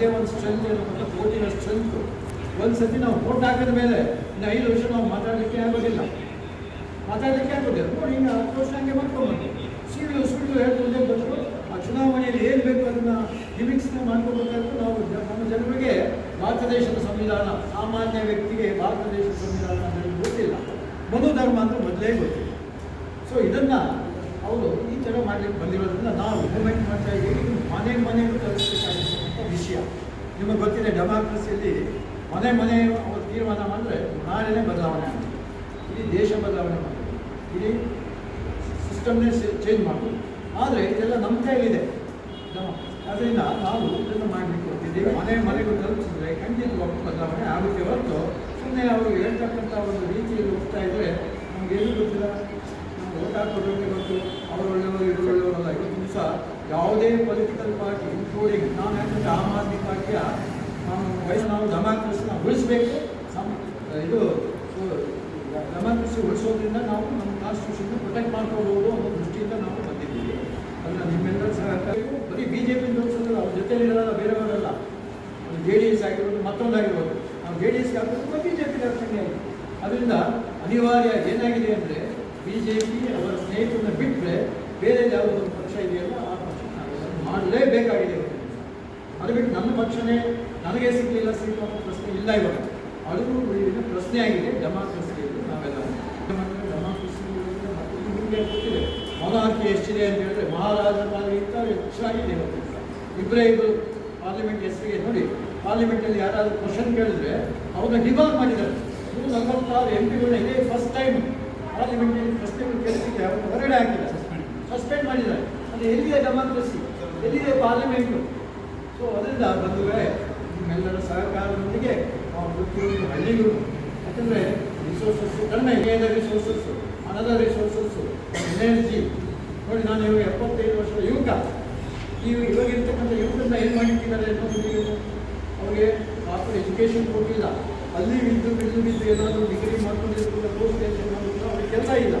ನಮ್ಮದೇ ಒಂದು ಸ್ಟ್ರೆಂತ್ ಏನಂದ್ರೆ ಕೋಟಿನ ಸ್ಟ್ರೆಂತ್. ಒಂದು ಸತಿ ನಾವು ಓಟ್ ಹಾಕಿದ ಮೇಲೆ ಇನ್ನು ಐದು ವರ್ಷ ನಾವು ಮಾತಾಡಲಿಕ್ಕೆ ಆಗೋದಿಲ್ಲ. ಮಾತಾಡಲಿಕ್ಕೆ ಆಗೋದಿಲ್ಲ. ನೋಡಿ, ಇನ್ನು ಹತ್ತು ವರ್ಷ ಹಂಗೆ ಮಾಡ್ಕೊಂಬಂದು. ಸುಳ್ಳು ಸುಳ್ಳು ಹೇಳ್ಕೊಂಡೇ ಬಂದರು. ಆ ಚುನಾವಣೆಯಲ್ಲಿ ಏನು ಬೇಕು ಅದನ್ನು ಲಿಮಿಟ್ಸ್ನ ಮಾಡ್ಕೋಬೇಕಾದ್ರೆ ನಾವು ನಮ್ಮ ಜನರಿಗೆ ಭಾರತ ದೇಶದ ಸಂವಿಧಾನ, ಸಾಮಾನ್ಯ ವ್ಯಕ್ತಿಗೆ ಭಾರತ ದೇಶದ ಸಂವಿಧಾನ ಅಂದರೆ ಗೊತ್ತಿಲ್ಲ. ಮನು ಧರ್ಮ ಅಂತ ಮೊದಲೇ ಗೊತ್ತಿಲ್ಲ. ಸೊ ಇದನ್ನು ಅವರು ಈ ಥರ ಮಾಡಲಿಕ್ಕೆ ಬಂದಿರೋದ್ರಿಂದ ನಾವು ಇಂಪ್ಲಿಮೆಂಟ್ ಮಾಡ್ತಾ ಇದ್ದೀವಿ ಇದು ಮನೆ ಮನೆಗೂ ತಲುಪಿಸಬೇಕಾಗಿರ್ತಕ್ಕಂಥ ವಿಷಯ. ನಿಮಗೆ ಗೊತ್ತಿದೆ, ಡೆಮಾಕ್ರಸಿಯಲ್ಲಿ ಮನೆ ಮನೆ ಅವರು ತೀರ್ಮಾನ ಮಾಡಿದ್ರೆ ನಾಳೆನೇ ಬದಲಾವಣೆ ಆಗುತ್ತೆ ಇಡೀ ದೇಶ ಬದಲಾವಣೆ ಮಾಡೋದು ಇಡೀ ಸಿಸ್ಟಮ್ನೇ ಚೇಂಜ್ ಮಾಡೋದು ಆದರೆ ಇದೆಲ್ಲ ನಮ್ಮ ಕೈಲಿದೆ ಅದರಿಂದ ನಾವು ಇದನ್ನು ಮಾಡಲಿಕ್ಕೆ ಹೋಗ್ತಿದ್ದೀವಿ. ಮನೆ ಮನೆಗೂ ತಲುಪಿಸಿದ್ರೆ ಖಂಡಿತವಾಗೂ ಬದಲಾವಣೆ ಆಗುತ್ತೆ ಹೊರತು ಸುಮ್ಮನೆ ಅವರು ಹೇಳ್ತಕ್ಕಂಥ ಒಂದು ರೀತಿಯಲ್ಲಿ ಹೋಗ್ತಾ ಇದ್ದರೆ ನಮಗೇನು ಗೊತ್ತಿಲ್ಲ. ನಾವು ಓಟ್ ಹಾಕೋದಕ್ಕೆ ಗೊತ್ತು ಅವರು ಒಳ್ಳೆಯವರು, ಇವರು ಒಳ್ಳೆಯವರಲ್ಲ ಇವತ್ತು ದಿವಸ ಯಾವುದೇ ಪೊಲಿಟಿಕಲ್ ಪಾರ್ಟಿ ಇನ್ಕ್ಲೂಡಿಂಗ್ ನಾನು ಯಾಕಂದ್ರೆ ಆಮ್ ಪಾರ್ಟಿಯ ನಾವು ನಾವು ಡೆಮಾಕ್ರಸಿನ ಉಳಿಸ್ಬೇಕು. ಸಮ ಇದು ಡೆಮಾಕ್ರಸಿ ಉಳಿಸೋದ್ರಿಂದ ನಾವು ನಮ್ಮ ಕಾನ್ಸ್ಟಿಟ್ಯೂಷನ್ ಪ್ರೊಟೆಕ್ಟ್ ಮಾಡ್ಕೋಬಹುದು ಅನ್ನೋ ದೃಷ್ಟಿಯಿಂದ ನಾವು ಬಂದಿದ್ದೀವಿ. ಅದನ್ನು ನಿಮ್ಮೆಲ್ಲರ ಸಹಕಾರ ಬರೀ ಬಿ ಜೆ ಪಿ ತೋರಿಸೋದಿಲ್ಲ ಅವ್ರ ಜೊತೆಲಿರೋಲ್ಲ ಬೇರೆಯವರಲ್ಲ. ಜೆ ಡಿ ಎಸ್ ಆಗಿರ್ಬೋದು ಮತ್ತೊಂದಾಗಿರ್ಬೋದು ನಾವು ಜೆ ಡಿ ಎಸ್ಗೆ ಹಾಕೋದು ಬಿ ಜೆ ಪಿ ಅದರಿಂದ ಅನಿವಾರ್ಯ ಏನಾಗಿದೆ ಅಂದರೆ ಬಿ ಜೆ ಪಿ ಅವರ ಸ್ನೇಹಿತರನ್ನ ಬಿಟ್ಟರೆ ಬೇರೆ ಯಾವುದೋ ಒಂದು ಪಕ್ಷ ಇದೆಯಲ್ಲ, ಆ ಪಕ್ಷ ಮಾಡಲೇಬೇಕಾಗಿದೆ. ಅದು ಬಿಟ್ಟು ನನ್ನ ಪಕ್ಷನೇ, ನನಗೆ ಸಿಗಲಿಲ್ಲ ಅನ್ನೋ ಪ್ರಶ್ನೆ ಇಲ್ಲ ಇವಾಗ. ಅದು ಇದು ಪ್ರಶ್ನೆ ಆಗಿದೆ ಡೆಮಾಕ್ರಸಿ ನಾವೆಲ್ಲ ಡೆಮಾಕ್ರಸಿ ಮೊನಾರ್ಕಿ ಎಷ್ಟಿದೆ ಅಂತ ಹೇಳಿದ್ರೆ ಮಹಾರಾಜರಿಗಿಂತ ಹೆಚ್ಚಾಗಿದೆ ಇವತ್ತು ಇಬ್ಬರೇ ಇಬ್ಬರು ಪಾರ್ಲಿಮೆಂಟ್ ಹೆಸರಿಗೆ ನೋಡಿ ಪಾರ್ಲಿಮೆಂಟಲ್ಲಿ ಯಾರಾದರೂ ಕ್ವಶನ್ ಕೇಳಿದ್ರೆ ಅವ್ರನ್ನ ಡಿಬಾರ್ ಮಾಡಿದ್ದಾರೆ. ನೂರ ನಲವತ್ತಾರು ಎಂ ಪಿಗಳನ್ನ ಇದೇ ಫಸ್ಟ್ ಟೈಮ್ ಪಾರ್ಲಿಮೆಂಟಲ್ಲಿ ಪ್ರಶ್ನೆಗಳು ಕೇಳಿಸಿದ್ರೆ ಅವ್ರನ್ನ ಹೊರಗಡೆ ಹಾಕಿದ್ದಾರೆ. ಸಸ್ಪೆಂಡ್ ಮಾಡಿದ್ದಾರೆ. ಅದು ಎಲ್ಲಿದೆ ಡೆಮಾಕ್ರಸಿ ಎಲ್ಲಿದೆ ಪಾರ್ಲಿಮೆಂಟು ಸೊ ಅದರಿಂದ ಬಂಧುಗಳೇ ನಿಮ್ಮೆಲ್ಲರ ಸಹಕಾರದೊಂದಿಗೆ ನಾವು ಪ್ರತಿಯೊಂದು ಹಳ್ಳಿಗಳು ಯಾಕಂದರೆ ರಿಸೋರ್ಸಸ್ಸು ಕಡಿಮೆ ಹೇದ ರಿಸೋರ್ಸಸ್ಸು ಹಣದ ರಿಸೋರ್ಸಸ್ಸು ಎನರ್ಜಿ ನೋಡಿ, ನಾನು ಇವಾಗ ಎಪ್ಪತ್ತೈದು ವರ್ಷದ ಯುವಕ. ಈ ಇವಾಗಿರ್ತಕ್ಕಂಥ ಯುವಕರನ್ನ ಏನು ಮಾಡಿಟ್ಟಿದ್ದಾರೆ ಅನ್ನೋದು ಅವರಿಗೆ ಪ್ರಾಪರ್ ಎಜುಕೇಷನ್ ಕೊಟ್ಟಿಲ್ಲ. ಅಲ್ಲಿ ಬಿದ್ದು ಬಿದ್ದು ಬಿದ್ದು ಏನಾದರೂ ಡಿಗ್ರಿ ಮಾಡ್ಕೊಂಡಿರ್ತಾರೆ ಪೋಸ್ಟ್ ಗ್ರಾಜುಯೇಷನ್ ಮಾಡಿದ್ರು ಅವ್ರಿಗೆ ಕೆಲಸ ಇಲ್ಲ.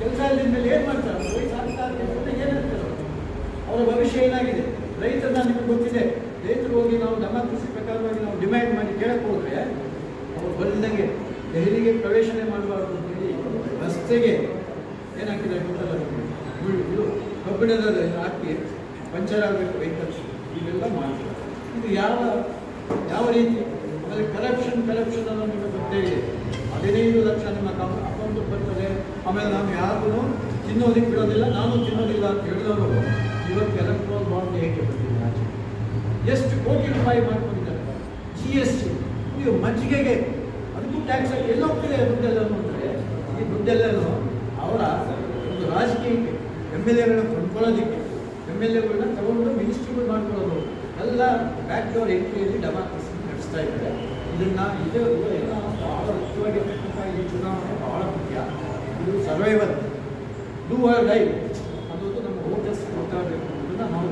ಕೆಲಸ ಇಲ್ಲದ ಮೇಲೆ ಏನು ಮಾಡ್ತಾರೆ? ವಯಸ್ಸು ಆಗ್ತಾ ಏನಂತಾರೆ ಏನಾಗ್ತಾರೆ ಅವರು? ಅವರ ಭವಿಷ್ಯ ಏನಾಗಿದೆ? ರೈತರನ್ನ ನಿಮಗೆ ಗೊತ್ತಿದೆ. ರೈತರು ಹೋಗಿ ನಾವು ಡೆಮಾಕ್ರಸಿ ಪ್ರಕಾರವಾಗಿ ನಾವು ಡಿಮ್ಯಾಂಡ್ ಮಾಡಿ ಕೇಳಕ್ಕೆ ಹೋದ್ರೆ ಅವ್ರು ಬಂದಂಗೆ ದೆಹಲಿಗೆ ಪ್ರವೇಶನೇ ಮಾಡಬಾರ್ದು ಅಂತ ಹೇಳಿ ರಸ್ತೆಗೆ ಏನಾಕಿದ್ದಾರೆ ಗೊತ್ತಲ್ಲ? ಇದು ಕಬ್ಬಿಣದ ಹಾಕಿ ಪಂಚರ್ ಆಗಬೇಕು ವೆಹಿಕಲ್ಸ್ ಇವೆಲ್ಲ ಮಾಡ್ತಾರೆ. ಇದು ಯಾವ ಯಾವ ರೀತಿ? ಆಮೇಲೆ ಕರಪ್ಷನ್ ಕರಪ್ಷನ್ ಅನ್ನೋ ನಿಮಗೆ ಗೊತ್ತೇ ಇದೆ. ಹದಿನೈದು ಲಕ್ಷ ನಿಮ್ಮ ಅಕೌಂಟ್ ಬರ್ತದೆ. ಆಮೇಲೆ ನಾವು ಯಾರಿಗೂ ತಿನ್ನೋದಕ್ಕೆ ಬಿಡೋದಿಲ್ಲ, ನಾನು ತಿನ್ನೋದಿಲ್ಲ ಅಂತ ಹೇಳಿದವರು, ಇವತ್ತು ಎಲೆಕ್ಟ್ರಾನ್ ಬಾಂಡ್ ಹೇಗೆ ಬರ್ತೀನಿ ಆಚೆ? ಎಷ್ಟು ಕೋಟಿ ರೂಪಾಯಿ ಮಾಡ್ಕೊಂಡಿದ್ದಾರೆ ಜಿ ಎಸ್ ಟಿ ನೀವು ಮಜ್ಜಿಗೆಗೆ, ಅದಕ್ಕೂ ಟ್ಯಾಕ್ಸ್ ಎಲ್ಲ ಹೋಗ್ತಿದೆ ದುಡ್ಡೆಲ್ಲ ಅಂದರೆ ಈ ದುಡ್ಡೆಲ್ಲನೂ ಅವರ ಒಂದು ರಾಜಕೀಯಕ್ಕೆ ಎಂ ಎಲ್ ಎಗಳನ್ನ ಕೊಂಡ್ಕೊಳ್ಳೋದಕ್ಕೆ ಎಂ ಎಲ್ ಎಗಳನ್ನ ತಗೊಂಡು ಮಿನಿಸ್ಟ್ರಿಗಳು ಮಾಡ್ಕೊಳ್ಳೋದು. ಎಲ್ಲ ಬ್ಯಾಕ್ ಡೋರ್ ಎಂಟ್ರಿಯಲ್ಲಿ ಡೆಮಾಕ್ರಸಿ ನಡೆಸ್ತಾ ಇದ್ದಾರೆ. ಇದನ್ನು ಇದು ಎಲ್ಲ ಬಹಳ ಮುಖ್ಯವಾಗಿರ್ತಕ್ಕಂಥ ಈ ಚುನಾವಣೆ ಬಹಳ ಮುಖ್ಯ. ಇದು ಸರ್ವೈವಲ್. ಡೂ ಆರ್ ಡೈ ಅನ್ನೋದು ನಮ್ಮ ವೋಟರ್ಸ್ ಗೊತ್ತಾಗಬೇಕು ಅನ್ನೋದನ್ನ ನಾವು